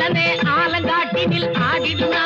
காலனே ஆலங்காட்டினில் ஆடிடுனா